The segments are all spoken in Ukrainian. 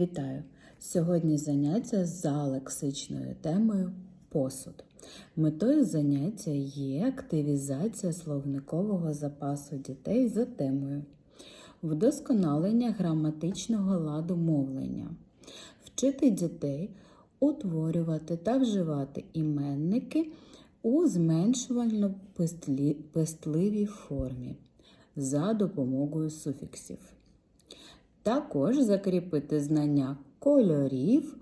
Вітаю! Сьогодні заняття за лексичною темою посуд. Метою заняття є активізація словникового запасу дітей за темою, вдосконалення граматичного ладу мовлення, вчити дітей утворювати та вживати іменники у зменшувально пестливій формі за допомогою суфіксів. Також закріпити знання кольорів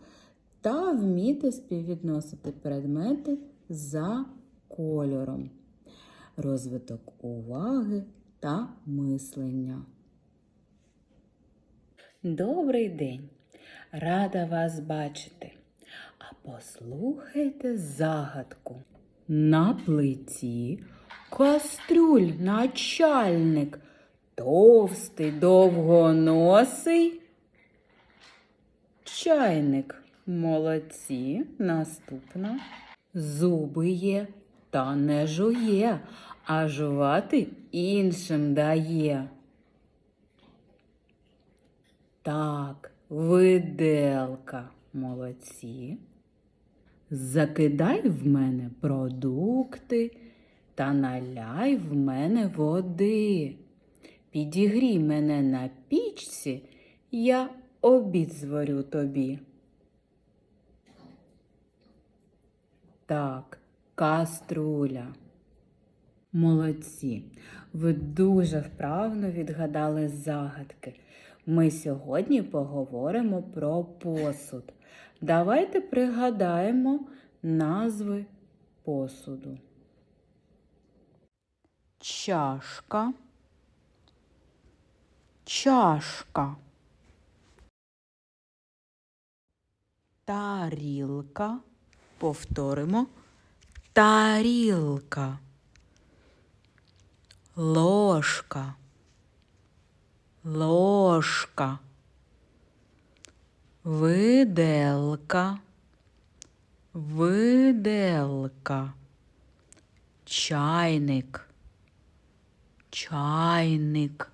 та вміти співвідносити предмети за кольором, розвиток уваги та мислення. Добрий день! Рада вас бачити. А послухайте загадку. На плиті кастрюль начальник, товстий, довгоносий. Чайник. Молодці. Наступна. Зуби є та не жує, а жувати іншим дає. Так, виделка. Молодці. Закидай в мене продукти та наляй в мене води. Підігрій мене на пічці, я обід зварю тобі. Так, каструля. Молодці, ви дуже вправно відгадали загадки. Ми сьогодні поговоримо про посуд. Давайте пригадаємо назви посуду. Чашка. Чашка. Тарілка. Повторимо. Тарілка. Ложка. Ложка. Виделка. Виделка. Чайник. Чайник.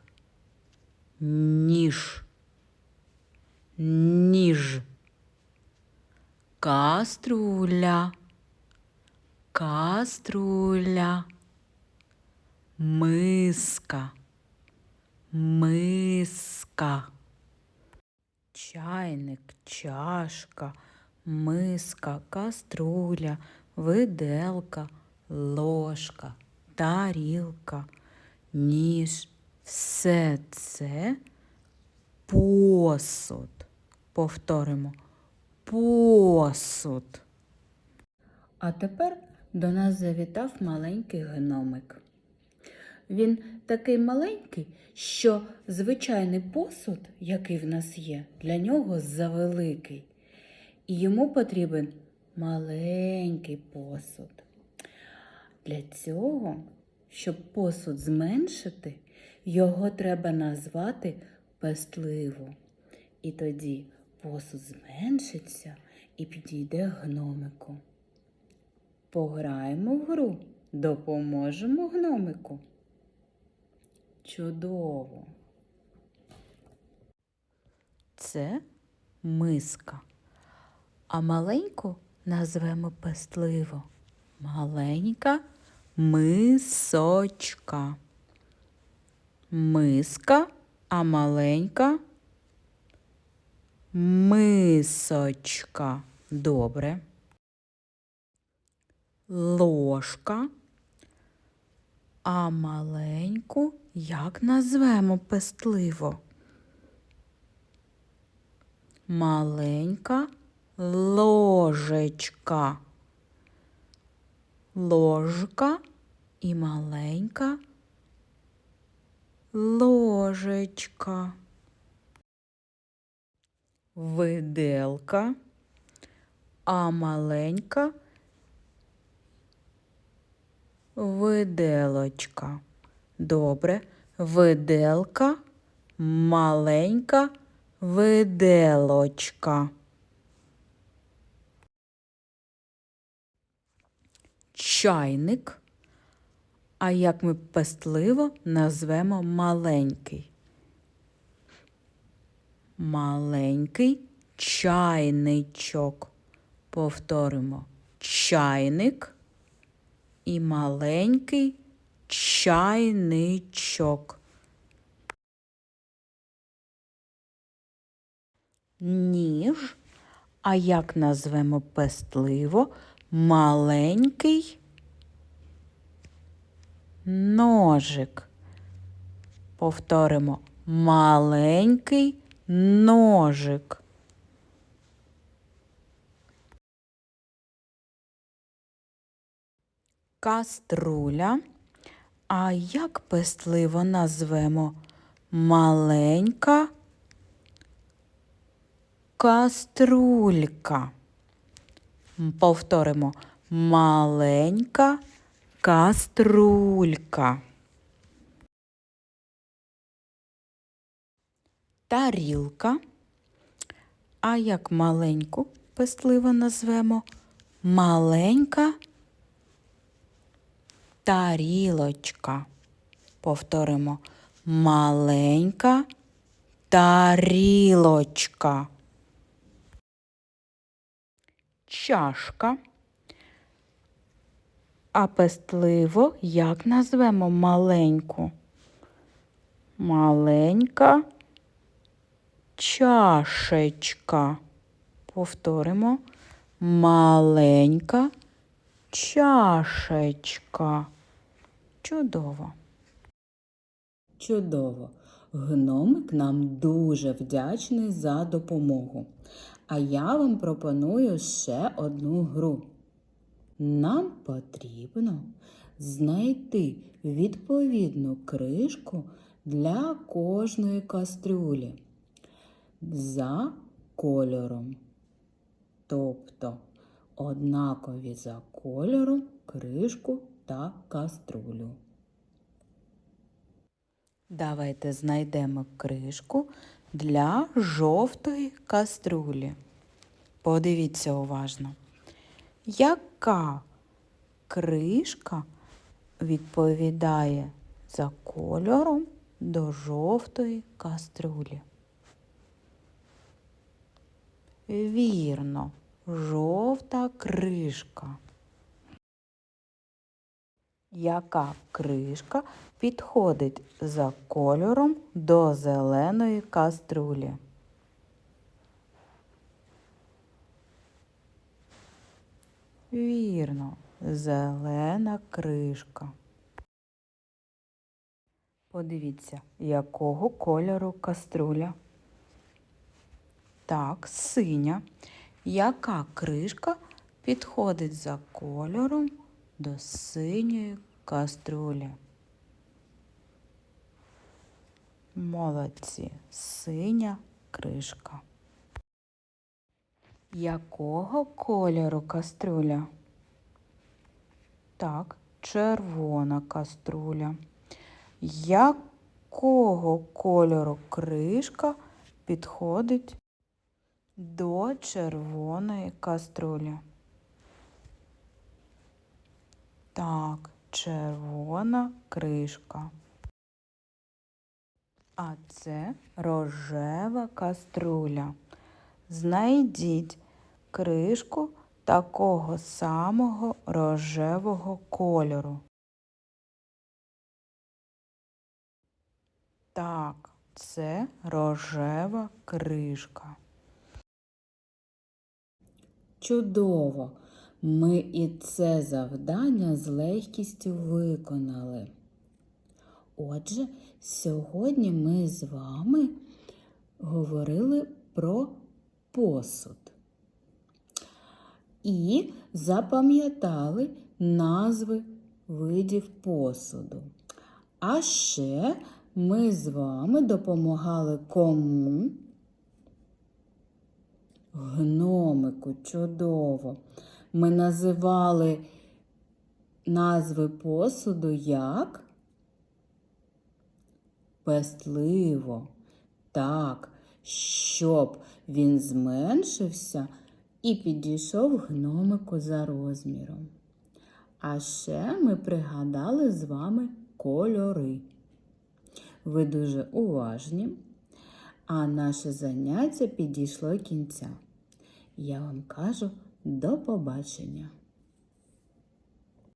Ніж. Ніж. Каструля. Каструля. Миска. Миска. Чайник, чашка, миска, каструля, виделка, ложка, тарілка, ніж. Все це посуд. Повторимо. Посуд. А тепер до нас завітав маленький гномик. Він такий маленький, що звичайний посуд, який в нас є, для нього завеликий. І йому потрібен маленький посуд. Для цього, щоб посуд зменшити, його треба назвати пестливо. І тоді посуд зменшиться і підійде гномику. Пограємо в гру, допоможемо гномику. Чудово. Це миска. А маленьку назвемо пестливо. Маленька мисочка. Миска, а маленька мисочка. Добре. Ложка. А маленьку як назвемо пестливо? Маленька ложечка. Ложка і маленька ложечка. Виделка, а маленька виделочка. Добре. Виделка, маленька виделочка. Чайник. А як ми пестливо назвемо маленький? Маленький чайничок. Повторимо чайник і маленький чайничок. Ніж, а як назвемо пестливо маленький ножик. Повторимо маленький ножик. Каструля. А як пестливо назвемо маленька каструлька. Повторимо маленька каструлька. Тарілка. А як маленьку пестливо назвемо маленька тарілочка. Повторимо маленька тарілочка. Чашка. А пестливо як назвемо маленьку? Маленька чашечка. Повторимо маленька чашечка. Чудово. Чудово! Гномик нам дуже вдячний за допомогу. А я вам пропоную ще одну гру. Нам потрібно знайти відповідну кришку для кожної кастрюлі за кольором. Тобто однакові за кольором кришку та каструлю. Давайте знайдемо кришку для жовтої каструлі. Подивіться уважно. Яка кришка відповідає за кольором до жовтої каструлі? Вірно, жовта кришка. Яка кришка підходить за кольором до зеленої каструлі? Вірно, зелена кришка. Подивіться, якого кольору каструля. Так, синя. Яка кришка підходить за кольором до синьої каструлі? Молодці, синя кришка. Якого кольору каструля? Так, червона каструля. Якого кольору кришка підходить до червоної каструлі? Так, червона кришка. А це рожева каструля. Знайдіть кришку такого самого рожевого кольору. Так, це рожева кришка. Чудово! Ми і це завдання з легкістю виконали. Отже, сьогодні ми з вами говорили про посуд і запам'ятали назви видів посуду. А ще ми з вами допомагали кому? Гномику, чудово. Ми називали назви посуду як? Пестливо. Так, щоб він зменшився і підійшов гномику за розміром. А ще ми пригадали з вами кольори. Ви дуже уважні. А наше заняття підійшло кінця. Я вам кажу до побачення.